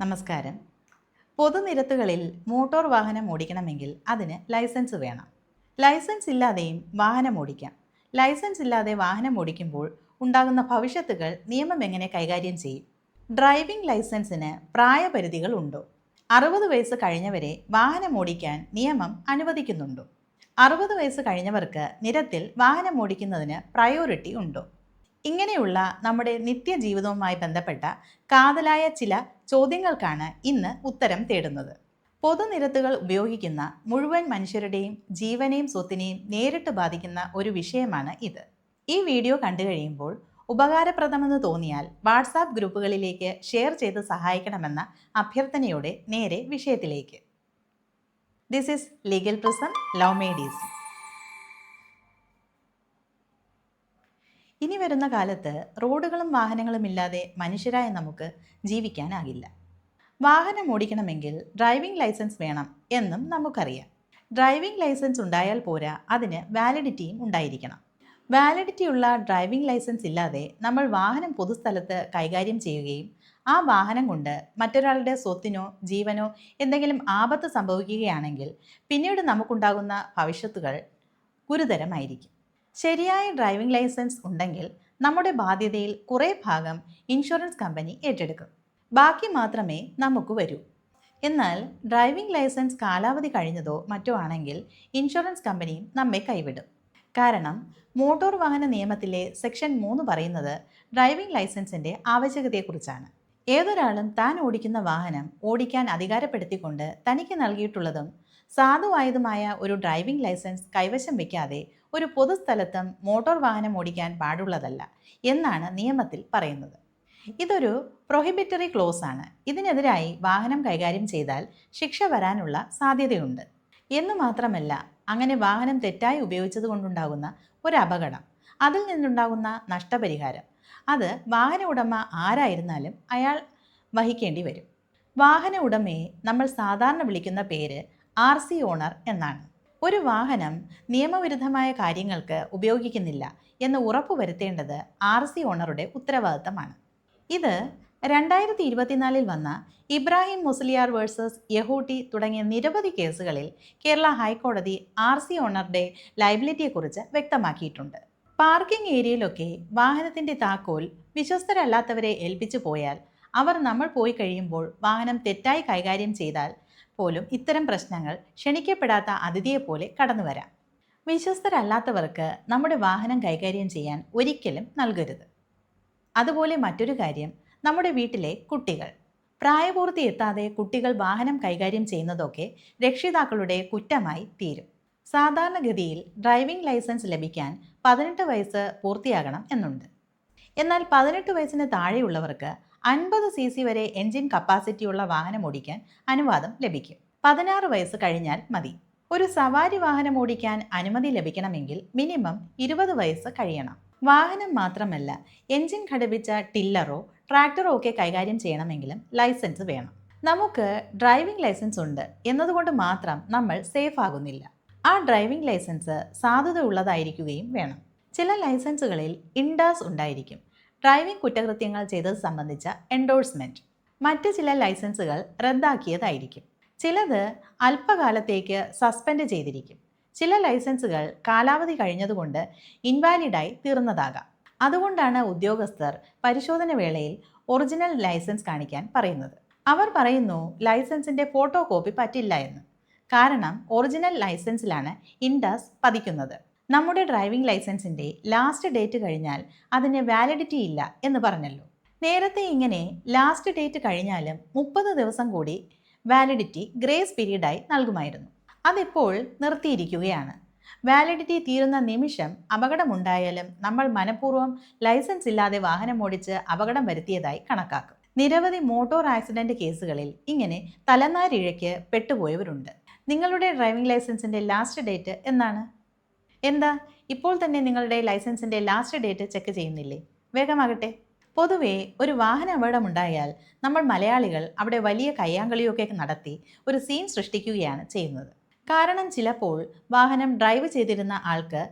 നമസ്കാരം. പൊതുനിരത്തുകളിൽ മോട്ടോർ വാഹനം ഓടിക്കണമെങ്കിൽ അതിന് ലൈസൻസ് വേണം. ലൈസൻസ് ഇല്ലാതെയും വാഹനം ഓടിക്കാം. ലൈസൻസ് ഇല്ലാതെ വാഹനം ഓടിക്കുമ്പോൾ ഉണ്ടാകുന്ന ഭവിഷ്യത്തുകൾ നിയമം എങ്ങനെ കൈകാര്യം ചെയ്യും? ഡ്രൈവിംഗ് ലൈസൻസിന് പ്രായപരിധികൾ ഉണ്ടോ? അറുപത് വയസ്സ് കഴിഞ്ഞവരെ വാഹനം ഓടിക്കാൻ നിയമം അനുവദിക്കുന്നുണ്ടോ? അറുപത് വയസ്സ് കഴിഞ്ഞവർക്ക് നിരത്തിൽ വാഹനം ഓടിക്കുന്നതിന് പ്രയോറിറ്റി ഉണ്ടോ? ഇങ്ങനെയുള്ള നമ്മുടെ നിത്യജീവിതവുമായി ബന്ധപ്പെട്ട കാതലായ ചില ചോദ്യങ്ങൾക്കാണ് ഇന്ന് ഉത്തരം തേടുന്നത്. പൊതുനിരത്തുകൾ ഉപയോഗിക്കുന്ന മുഴുവൻ മനുഷ്യരുടെയും ജീവനെയും സ്വത്തിനെയും നേരിട്ട് ബാധിക്കുന്ന ഒരു വിഷയമാണ് ഇത്. ഈ വീഡിയോ കണ്ടു കഴിയുമ്പോൾ ഉപകാരപ്രദമെന്ന് തോന്നിയാൽ വാട്സാപ്പ് ഗ്രൂപ്പുകളിലേക്ക് ഷെയർ ചെയ്ത് സഹായിക്കണമെന്ന അഭ്യർത്ഥനയോടെ നേരെ വിഷയത്തിലേക്ക്. This is legal prism love മേഡീസ് ഇനി വരുന്ന കാലത്ത് റോഡുകളും വാഹനങ്ങളും ഇല്ലാതെ മനുഷ്യരായ നമുക്ക് ജീവിക്കാനാകില്ല. വാഹനം ഓടിക്കണമെങ്കിൽ ഡ്രൈവിംഗ് ലൈസൻസ് വേണം എന്നും നമുക്കറിയാം. ഡ്രൈവിംഗ് ലൈസൻസ് ഉണ്ടായാൽ പോരാ അതിന് വാലിഡിറ്റിയും ഉണ്ടായിരിക്കണം. വാലിഡിറ്റി ഉള്ള ഡ്രൈവിംഗ് ലൈസൻസ് ഇല്ലാതെ നമ്മൾ വാഹനം പൊതുസ്ഥലത്ത് കൈകാര്യം ചെയ്യുകയും ആ വാഹനം കൊണ്ട് മറ്റൊരാളുടെ സ്വത്തിനോ ജീവനോ എന്തെങ്കിലും ആപത്ത് സംഭവിക്കുകയാണെങ്കിൽ പിന്നീട് നമുക്കുണ്ടാകുന്ന ഭവിഷ്യത്തുകൾ ഗുരുതരമായിരിക്കും. ശരിയായ ഡ്രൈവിംഗ് ലൈസൻസ് ഉണ്ടെങ്കിൽ നമ്മുടെ ബാധ്യതയിൽ കുറേ ഭാഗം ഇൻഷുറൻസ് കമ്പനി ഏറ്റെടുക്കും. ബാക്കി മാത്രമേ നമുക്ക് വരൂ. എന്നാൽ ഡ്രൈവിംഗ് ലൈസൻസ് കാലാവധി കഴിഞ്ഞതോ മറ്റോ ആണെങ്കിൽ ഇൻഷുറൻസ് കമ്പനിയും നമ്മെ കൈവിടും. കാരണം മോട്ടോർ വാഹന നിയമത്തിലെ സെക്ഷൻ മൂന്ന് പറയുന്നത് ഡ്രൈവിംഗ് ലൈസൻസിന്റെ ആവശ്യകതയെക്കുറിച്ചാണ്. ഏതൊരാളും താൻ ഓടിക്കുന്ന വാഹനം ഓടിക്കാൻ അധികാരപ്പെടുത്തിക്കൊണ്ട് തനിക്ക് നൽകിയിട്ടുള്ളതും സാധുവായതുമായ ഒരു ഡ്രൈവിംഗ് ലൈസൻസ് കൈവശം വയ്ക്കാതെ ഒരു പൊതുസ്ഥലത്തും മോട്ടോർ വാഹനം ഓടിക്കാൻ പാടുള്ളതല്ല എന്നാണ് നിയമത്തിൽ പറയുന്നത്. ഇതൊരു പ്രൊഹിബിറ്ററി ക്ലോസ് ആണ്. ഇതിനെതിരായി വാഹനം കൈകാര്യം ചെയ്താൽ ശിക്ഷ വരാനുള്ള സാധ്യതയുണ്ട്. എന്നു മാത്രമല്ല അങ്ങനെ വാഹനം തെറ്റായി ഉപയോഗിച്ചത് കൊണ്ടുണ്ടാകുന്ന ഒരു അപകടം. അതിൽ നിന്നുണ്ടാകുന്ന നഷ്ടപരിഹാരം. അത് വാഹന ഉടമ ആരായിരുന്നാലും അയാൾ വഹിക്കേണ്ടി വരും. വാഹന ഉടമയെ നമ്മൾ സാധാരണ വിളിക്കുന്ന പേര് ആർ സി ഓണർ എന്നാണ്. ഒരു വാഹനം നിയമവിരുദ്ധമായ കാര്യങ്ങൾക്ക് ഉപയോഗിക്കുന്നില്ല എന്ന് ഉറപ്പുവരുത്തേണ്ടത് ആർ സി ഓണറുടെ ഉത്തരവാദിത്തമാണ്. ഇത് രണ്ടായിരത്തി ഇരുപത്തിനാലിൽ വന്ന ഇബ്രാഹിം മുസ്ലിയാർ വേഴ്സസ് യഹൂട്ടി തുടങ്ങിയ നിരവധി കേസുകളിൽ കേരള ഹൈക്കോടതി ആർ സി ഓണറുടെ ലൈബിലിറ്റിയെക്കുറിച്ച് വ്യക്തമാക്കിയിട്ടുണ്ട്. പാർക്കിംഗ് ഏരിയയിലൊക്കെ വാഹനത്തിന്റെ താക്കോൽ വിശ്വസ്തരല്ലാത്തവരെ ഏൽപ്പിച്ചു പോയാൽ അവർ നമ്മൾ പോയി കഴിയുമ്പോൾ വാഹനം തെറ്റായി കൈകാര്യം ചെയ്താൽ പോലും ഇത്തരം പ്രശ്നങ്ങൾ ക്ഷണിക്കപ്പെടാത്ത അതിഥിയെപ്പോലെ കടന്നു വരാം. വിശ്വസ്തരല്ലാത്തവർക്ക് നമ്മുടെ വാഹനം കൈകാര്യം ചെയ്യാൻ ഒരിക്കലും നൽകരുത്. അതുപോലെ മറ്റൊരു കാര്യം നമ്മുടെ വീട്ടിലെ കുട്ടികൾ. പ്രായപൂർത്തി എത്താതെ കുട്ടികൾ വാഹനം കൈകാര്യം ചെയ്യുന്നതൊക്കെ രക്ഷിതാക്കളുടെ കുറ്റമായി തീരും. സാധാരണഗതിയിൽ ഡ്രൈവിംഗ് ലൈസൻസ് ലഭിക്കാൻ പതിനെട്ട് വയസ്സ് പൂർത്തിയാകണം എന്നുണ്ട്. എന്നാൽ പതിനെട്ട് വയസ്സിന് താഴെയുള്ളവർക്ക് അൻപത് സി സി വരെ എൻജിൻ കപ്പാസിറ്റിയുള്ള വാഹനം ഓടിക്കാൻ അനുവാദം ലഭിക്കും. പതിനാറ് വയസ്സ് കഴിഞ്ഞാൽ മതി. ഒരു സവാരി വാഹനം ഓടിക്കാൻ അനുമതി ലഭിക്കണമെങ്കിൽ മിനിമം ഇരുപത് വയസ്സ് കഴിയണം. വാഹനം മാത്രമല്ല എൻജിൻ ഘടിപ്പിച്ച ടില്ലറോ ട്രാക്ടറോ ഒക്കെ കൈകാര്യം ചെയ്യണമെങ്കിലും ലൈസൻസ് വേണം. നമുക്ക് ഡ്രൈവിംഗ് ലൈസൻസ് ഉണ്ട് എന്നതുകൊണ്ട് മാത്രം നമ്മൾ സേഫ് ആകുന്നില്ല. ആ ഡ്രൈവിംഗ് ലൈസൻസ് സാധുത ഉള്ളതായിരിക്കുകയും വേണം. ചില ലൈസൻസുകളിൽ ഇൻഡാസ് ഉണ്ടായിരിക്കും. ഡ്രൈവിംഗ് കുറ്റകൃത്യങ്ങൾ ചെയ്തത് സംബന്ധിച്ച എൻഡോഴ്സ്മെന്റ് മറ്റ് ചില ലൈസൻസുകൾ റദ്ദാക്കിയതായിരിക്കും. ചിലത് അല്പകാലത്തേക്ക് സസ്പെൻഡ് ചെയ്തിരിക്കും. ചില ലൈസൻസുകൾ കാലാവധി കഴിഞ്ഞതുകൊണ്ട് ഇൻവാലിഡായി തീർന്നതാകാം. അതുകൊണ്ടാണ് ഉദ്യോഗസ്ഥർ പരിശോധന വേളയിൽ ഒറിജിനൽ ലൈസൻസ് കാണിക്കാൻ പറയുന്നത്. അവർ പറയുന്നു ലൈസൻസിന്റെ ഫോട്ടോ കോപ്പി പറ്റില്ല എന്ന്. കാരണം ഒറിജിനൽ ലൈസൻസിലാണ് ഇൻഡാസ് പതിക്കുന്നത്. നമ്മുടെ ഡ്രൈവിംഗ് ലൈസൻസിന്റെ ലാസ്റ്റ് ഡേറ്റ് കഴിഞ്ഞാൽ അതിന് വാലിഡിറ്റി ഇല്ല എന്ന് പറഞ്ഞല്ലോ. നേരത്തെ ഇങ്ങനെ ലാസ്റ്റ് ഡേറ്റ് കഴിഞ്ഞാലും മുപ്പത് ദിവസം കൂടി വാലിഡിറ്റി ഗ്രേസ് പീരീഡായി നൽകുമായിരുന്നു. അതിപ്പോൾ നിർത്തിയിരിക്കുകയാണ്. വാലിഡിറ്റി തീരുന്ന നിമിഷം അപകടമുണ്ടായാലും നമ്മൾ മനഃപൂർവം ലൈസൻസ് ഇല്ലാതെ വാഹനം ഓടിച്ച് അപകടം വരുത്തിയതായി കണക്കാക്കും. നിരവധി മോട്ടോർ ആക്സിഡന്റ് കേസുകളിൽ ഇങ്ങനെ തലനാരിഴയ്ക്ക് പെട്ടുപോയവരുണ്ട്. നിങ്ങളുടെ ഡ്രൈവിംഗ് ലൈസൻസിന്റെ ലാസ്റ്റ് ഡേറ്റ് എന്നാണ് എന്താ? ഇപ്പോൾ തന്നെ നിങ്ങളുടെ ലൈസൻസിന്റെ ലാസ്റ്റ് ഡേറ്റ് ചെക്ക് ചെയ്യുന്നില്ലേ? വേഗമാകട്ടെ. പൊതുവേ ഒരു വാഹന അപകടമുണ്ടായാൽ നമ്മൾ മലയാളികൾ അവിടെ വലിയ കയ്യാങ്കളിയൊക്കെ നടത്തി ഒരു സീൻ സൃഷ്ടിക്കുകയാണ് ചെയ്യുന്നത്. കാരണം ചിലപ്പോൾ വാഹനം ഡ്രൈവ് ചെയ്തിരുന്ന ആൾക്ക്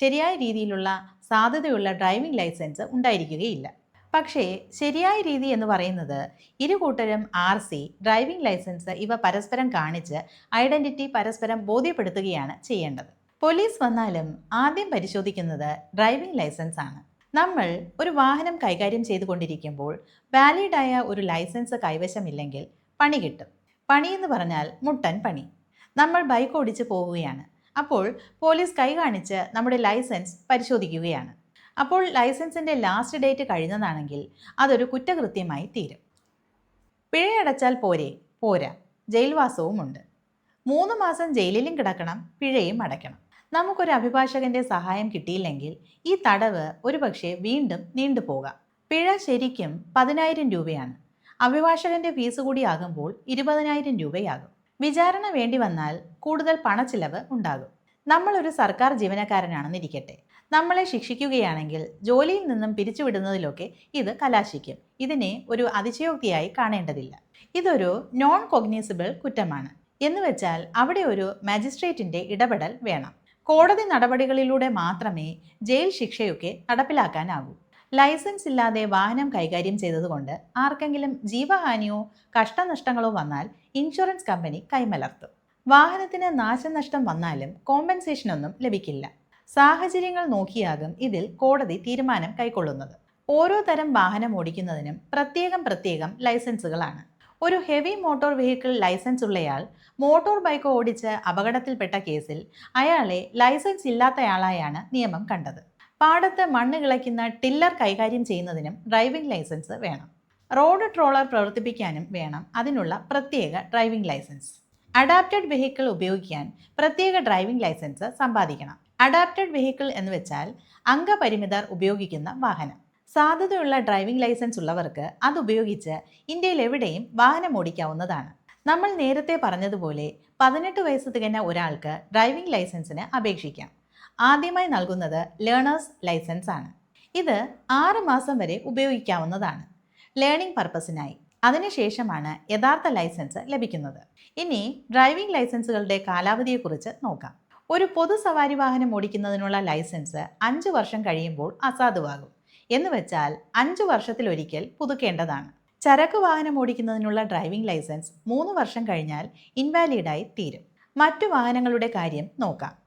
ശരിയായ രീതിയിലുള്ള സാധ്യതയുള്ള ഡ്രൈവിംഗ് ലൈസൻസ് ഉണ്ടായിരിക്കുകയില്ല. പക്ഷേ ശരിയായ രീതി എന്ന് പറയുന്നത് ഇരു കൂട്ടരും ആർ സി ഡ്രൈവിംഗ് ലൈസൻസ് ഇവ പരസ്പരം കാണിച്ച് ഐഡന്റിറ്റി പരസ്പരം ബോധ്യപ്പെടുത്തുകയാണ് ചെയ്യേണ്ടത്. പോലീസ് വന്നാലും ആദ്യം പരിശോധിക്കുന്നത് ഡ്രൈവിംഗ് ലൈസൻസ് ആണ്. നമ്മൾ ഒരു വാഹനം കൈകാര്യം ചെയ്തുകൊണ്ടിരിക്കുമ്പോൾ വാലിഡായ ഒരു ലൈസൻസ് കൈവശമില്ലെങ്കിൽ പണി കിട്ടും. പണി എന്ന് പറഞ്ഞാൽ മുട്ടൻ പണി. നമ്മൾ ബൈക്ക് ഓടിച്ച് പോവുകയാണ്. അപ്പോൾ പോലീസ് കൈ കാണിച്ച് നമ്മുടെ ലൈസൻസ് പരിശോധിക്കുകയാണ്. അപ്പോൾ ലൈസൻസിന്റെ ലാസ്റ്റ് ഡേറ്റ് കഴിഞ്ഞതാണെങ്കിൽ അതൊരു കുറ്റകൃത്യമായി തീരും. പിഴയടച്ചാൽ പോരെ? പോരാ. ജയിൽവാസവുമുണ്ട്. മൂന്ന് മാസം ജയിലിലും കിടക്കണം പിഴയും അടയ്ക്കണം. നമുക്കൊരു അഭിഭാഷകന്റെ സഹായം കിട്ടിയില്ലെങ്കിൽ ഈ തടവ് ഒരുപക്ഷെ വീണ്ടും നീണ്ടുപോകാം പിഴ ശരിക്കും പതിനായിരം രൂപയാണ്. അഭിഭാഷകന്റെ ഫീസ് കൂടിയാകുമ്പോൾ ഇരുപതിനായിരം രൂപയാകും. വിചാരണ വേണ്ടി വന്നാൽ കൂടുതൽ പണച്ചിലവ് ഉണ്ടാകും. നമ്മളൊരു സർക്കാർ ജീവനക്കാരനാണെന്നിരിക്കട്ടെ നമ്മളെ ശിക്ഷിക്കുകയാണെങ്കിൽ ജോലിയിൽ നിന്നും പിരിച്ചുവിടുന്നതിലൊക്കെ ഇത് കലാശിക്കും. ഇതിനെ ഒരു അതിശയോക്തിയായി കാണേണ്ടതില്ല. ഇതൊരു നോൺ കൊഗ്നീസിബിൾ കുറ്റമാണ് എന്നുവെച്ചാൽ അവിടെ ഒരു മജിസ്ട്രേറ്റിന്റെ ഇടപെടൽ വേണം. കോടതി നടപടികളിലൂടെ മാത്രമേ ജയിൽ ശിക്ഷയൊക്കെ നടപ്പിലാക്കാനാകൂ. ലൈസൻസ് ഇല്ലാതെ വാഹനം കൈകാര്യം ചെയ്തതുകൊണ്ട് ആർക്കെങ്കിലും ജീവഹാനിയോ കഷ്ടനഷ്ടങ്ങളോ വന്നാൽ ഇൻഷുറൻസ് കമ്പനി കൈമലർത്തും. വാഹനത്തിന് നാശനഷ്ടം വന്നാലും കോമ്പൻസേഷനൊന്നും ലഭിക്കില്ല. സാഹചര്യങ്ങൾ നോക്കിയാകും ഇതിൽ കോടതി തീരുമാനം കൈക്കൊള്ളുന്നത്. ഓരോ തരം വാഹനം ഓടിക്കുന്നതിനും പ്രത്യേകം പ്രത്യേകം ലൈസൻസുകളാണ്. ഒരു ഹെവി മോട്ടോർ വെഹിക്കിൾ ലൈസൻസ് ഉള്ളയാൾ മോട്ടോർ ബൈക്ക് ഓടിച്ച് അപകടത്തിൽപ്പെട്ട കേസിൽ അയാളെ ലൈസൻസ് ഇല്ലാത്തയാളായാണ് നിയമം കണ്ടത്. പാടത്ത് മണ്ണ് കിളയ്ക്കുന്ന ടില്ലർ കൈകാര്യം ചെയ്യുന്നതിനും ഡ്രൈവിംഗ് ലൈസൻസ് വേണം. റോഡ് ട്രോളർ പ്രവർത്തിപ്പിക്കാനും വേണം അതിനുള്ള പ്രത്യേക ഡ്രൈവിംഗ് ലൈസൻസ് അഡാപ്റ്റഡ് വെഹിക്കിൾ ഉപയോഗിക്കാൻ പ്രത്യേക ഡ്രൈവിംഗ് ലൈസൻസ് സമ്പാദിക്കണം. അഡാപ്റ്റഡ് വെഹിക്കിൾ എന്ന് വെച്ചാൽ അംഗപരിമിതർ ഉപയോഗിക്കുന്ന വാഹനം. സാധ്യതയുള്ള ഡ്രൈവിംഗ് ലൈസൻസ് ഉള്ളവർക്ക് അതുപയോഗിച്ച് ഇന്ത്യയിൽ എവിടെയും വാഹനം ഓടിക്കാവുന്നതാണ്. നമ്മൾ നേരത്തെ പറഞ്ഞതുപോലെ പതിനെട്ട് വയസ്സ് തികഞ്ഞ ഒരാൾക്ക് ഡ്രൈവിംഗ് ലൈസൻസിന് അപേക്ഷിക്കാം. ആദ്യമായി നൽകുന്നത് ലേണേഴ്സ് ലൈസൻസ് ആണ്. ഇത് ആറ് മാസം വരെ ഉപയോഗിക്കാവുന്നതാണ്. ലേണിംഗ് പർപ്പസിനായി. അതിനുശേഷമാണ് യഥാർത്ഥ ലൈസൻസ് ലഭിക്കുന്നത്. ഇനി ഡ്രൈവിംഗ് ലൈസൻസുകളുടെ കാലാവധിയെക്കുറിച്ച് നോക്കാം. ഒരു പൊതു സവാരി വാഹനം ഓടിക്കുന്നതിനുള്ള ലൈസൻസ് അഞ്ച് വർഷം കഴിയുമ്പോൾ അസാധുവാകും. എന്ന് വെച്ചാൽ അഞ്ച് വർഷത്തിലൊരിക്കൽ പുതുക്കേണ്ടതാണ്. ചരക്ക് വാഹനം ഓടിക്കുന്നതിനുള്ള ഡ്രൈവിംഗ് ലൈസൻസ് മൂന്ന് വർഷം കഴിഞ്ഞാൽ ഇൻവാലിഡായി തീരും. മറ്റു വാഹനങ്ങളുടെ കാര്യം നോക്കാം.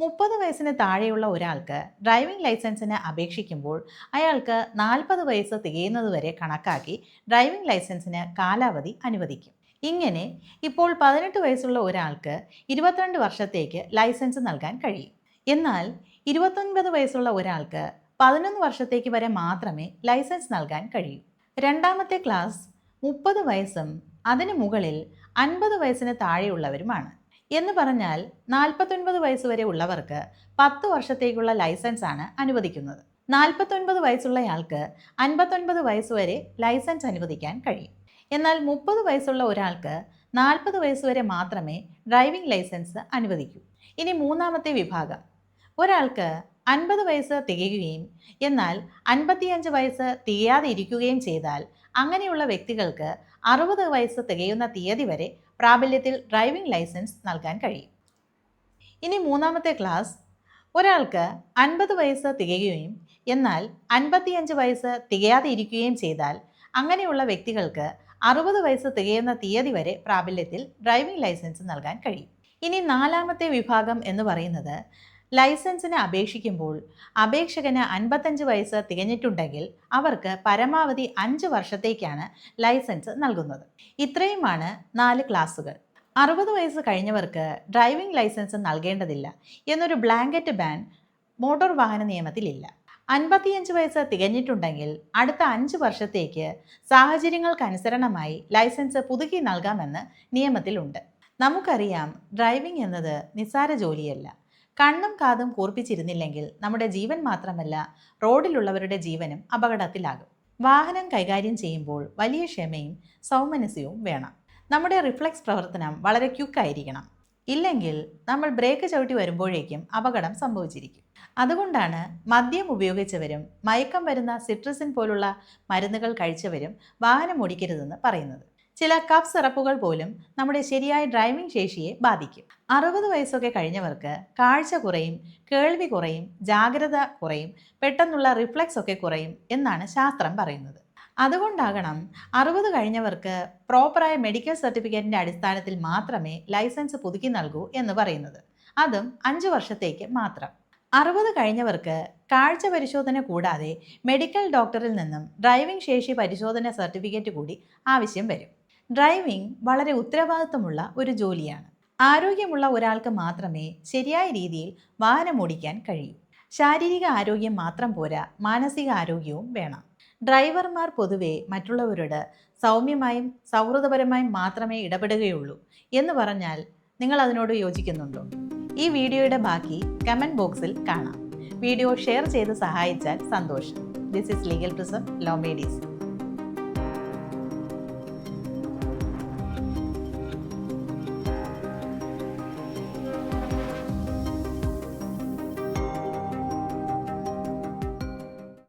മുപ്പത് വയസ്സിന് താഴെയുള്ള ഒരാൾക്ക് ഡ്രൈവിംഗ് ലൈസൻസിന് അപേക്ഷിക്കുമ്പോൾ അയാൾക്ക് നാൽപ്പത് വയസ്സ് തികയുന്നതുവരെ കണക്കാക്കി ഡ്രൈവിംഗ് ലൈസൻസിന് കാലാവധി അനുവദിക്കും. ഇങ്ങനെ ഇപ്പോൾ പതിനെട്ട് വയസ്സുള്ള ഒരാൾക്ക് ഇരുപത്തിരണ്ട് വർഷത്തേക്ക് ലൈസൻസ് നൽകാൻ കഴിയും. എന്നാൽ ഇരുപത്തൊൻപത് വയസ്സുള്ള ഒരാൾക്ക് പതിനൊന്ന് വർഷത്തേക്ക് വരെ മാത്രമേ ലൈസൻസ് നൽകാൻ കഴിയൂ. രണ്ടാമത്തെ ക്ലാസ് മുപ്പത് വയസ്സും അതിന് മുകളിൽ അൻപത് വയസ്സിന് താഴെയുള്ളവരുമാണ്. എന്ന് പറഞ്ഞാൽ നാൽപ്പത്തൊൻപത് വയസ്സ് വരെ ഉള്ളവർക്ക് പത്ത് വർഷത്തേക്കുള്ള ലൈസൻസ് ആണ് അനുവദിക്കുന്നത്. നാൽപ്പത്തൊൻപത് വയസ്സുള്ളയാൾക്ക് അൻപത്തൊൻപത് വയസ്സ് വരെ ലൈസൻസ് അനുവദിക്കാൻ കഴിയും. എന്നാൽ മുപ്പത് വയസ്സുള്ള ഒരാൾക്ക് നാൽപ്പത് വയസ്സ് വരെ മാത്രമേ ഡ്രൈവിംഗ് ലൈസൻസ് അനുവദിക്കൂ. ഇനി മൂന്നാമത്തെ വിഭാഗം. ഒരാൾക്ക് അൻപത് വയസ്സ് തികയുകയും എന്നാൽ അൻപത്തിയഞ്ച് വയസ്സ് തികയാതെ ഇരിക്കുകയും ചെയ്താൽ അങ്ങനെയുള്ള വ്യക്തികൾക്ക് അറുപത് വയസ്സ് തികയുന്ന തീയതി വരെ പ്രാബല്യത്തിൽ ഡ്രൈവിംഗ് ലൈസൻസ് നൽകാൻ കഴിയും. ഇനി മൂന്നാമത്തെ ക്ലാസ്. ഒരാൾക്ക് അൻപത് വയസ്സ് തികയുകയും എന്നാൽ അൻപത്തിയഞ്ച് വയസ്സ് തികയാതെ ഇരിക്കുകയും ചെയ്താൽ അങ്ങനെയുള്ള വ്യക്തികൾക്ക് അറുപത് വയസ്സ് തികയുന്ന തീയതി വരെ പ്രാബല്യത്തിൽ ഡ്രൈവിംഗ് ലൈസൻസ് നൽകാൻ കഴിയും. ഇനി നാലാമത്തെ വിഭാഗം എന്ന് പറയുന്നത് ലൈസൻസിന് അപേക്ഷിക്കുമ്പോൾ അപേക്ഷകന് അൻപത്തഞ്ച് വയസ്സ് തികഞ്ഞിട്ടുണ്ടെങ്കിൽ അവർക്ക് പരമാവധി അഞ്ച് വർഷത്തേക്കാണ് ലൈസൻസ് നൽകുന്നത്. ഇത്രയുമാണ് നാല് ക്ലാസുകൾ അറുപത് വയസ്സ് കഴിഞ്ഞവർക്ക് ഡ്രൈവിംഗ് ലൈസൻസ് നൽകേണ്ടതില്ല എന്നൊരു ബ്ലാങ്കറ്റ് ബാൻ മോട്ടോർ വാഹന നിയമത്തിലില്ല. അൻപത്തിയഞ്ച് വയസ്സ് തികഞ്ഞിട്ടുണ്ടെങ്കിൽ അടുത്ത അഞ്ച് വർഷത്തേക്ക് സാഹചര്യങ്ങൾക്കനുസരണമായി ലൈസൻസ് പുതുക്കി നൽകാമെന്ന് നിയമത്തിലുണ്ട്. നമുക്കറിയാം ഡ്രൈവിംഗ് എന്നത് നിസ്സാര ജോലിയല്ല. കണ്ണും കാതും കൂർപ്പിച്ചിരുന്നില്ലെങ്കിൽ നമ്മുടെ ജീവൻ മാത്രമല്ല റോഡിലുള്ളവരുടെ ജീവനും അപകടത്തിലാകും. വാഹനം കൈകാര്യം ചെയ്യുമ്പോൾ വലിയ ക്ഷമയും സൗമനസ്യവും വേണം. നമ്മുടെ റിഫ്ലക്സ് പ്രവർത്തനം വളരെ ക്യുക്കായിരിക്കണം ഇല്ലെങ്കിൽ നമ്മൾ ബ്രേക്ക് ചവിട്ടി വരുമ്പോഴേക്കും അപകടം സംഭവിച്ചിരിക്കും. അതുകൊണ്ടാണ് മദ്യം ഉപയോഗിച്ചവരും മയക്കം വരുന്ന സിട്രസിൻ പോലുള്ള മരുന്നുകൾ കഴിച്ചവരും വാഹനം ഓടിക്കരുതെന്ന് പറയുന്നത്. ചില കഫ് സിറപ്പുകൾ പോലും നമ്മുടെ ശരിയായ ഡ്രൈവിംഗ് ശേഷിയെ ബാധിക്കും. അറുപത് വയസ്സൊക്കെ കഴിഞ്ഞവർക്ക് കാഴ്ച കുറയും കേൾവി കുറയും ജാഗ്രത കുറയും പെട്ടെന്നുള്ള റിഫ്ലക്സ് ഒക്കെ കുറയും എന്നാണ് ശാസ്ത്രം പറയുന്നത്. അതുകൊണ്ടാകണം അറുപത് കഴിഞ്ഞവർക്ക് പ്രോപ്പറായ മെഡിക്കൽ സർട്ടിഫിക്കറ്റിന്റെ അടിസ്ഥാനത്തിൽ മാത്രമേ ലൈസൻസ് പുതുക്കി നൽകൂ എന്ന് പറയുന്നത്. അതും അഞ്ച് വർഷത്തേക്ക് മാത്രം. അറുപത് കഴിഞ്ഞവർക്ക് കാഴ്ച പരിശോധന കൂടാതെ മെഡിക്കൽ ഡോക്ടറിൽ നിന്നും ഡ്രൈവിംഗ് ശേഷി പരിശോധന സർട്ടിഫിക്കറ്റ് കൂടി ആവശ്യം വരും. ഡ്രൈവിംഗ് വളരെ ഉത്തരവാദിത്തമുള്ള ഒരു ജോലിയാണ്. ആരോഗ്യമുള്ള ഒരാൾക്ക് മാത്രമേ ശരിയായ രീതിയിൽ വാഹനം ഓടിക്കാൻ കഴിയൂ. ശാരീരിക ആരോഗ്യം മാത്രം പോരാ മാനസിക ആരോഗ്യവും വേണം. ഡ്രൈവർമാർ പൊതുവെ മറ്റുള്ളവരോട് സൗമ്യമായും സൗഹൃദപരമായും മാത്രമേ ഇടപെടുകയുള്ളൂ എന്ന് പറഞ്ഞാൽ നിങ്ങൾ അതിനോട് യോജിക്കുന്നുണ്ടോ? ഈ വീഡിയോയുടെ ബാക്കി കമന്റ് ബോക്സിൽ കാണാം. വീഡിയോ ഷെയർ ചെയ്ത് സഹായിച്ചാൽ സന്തോഷം. This is legal prism law made easy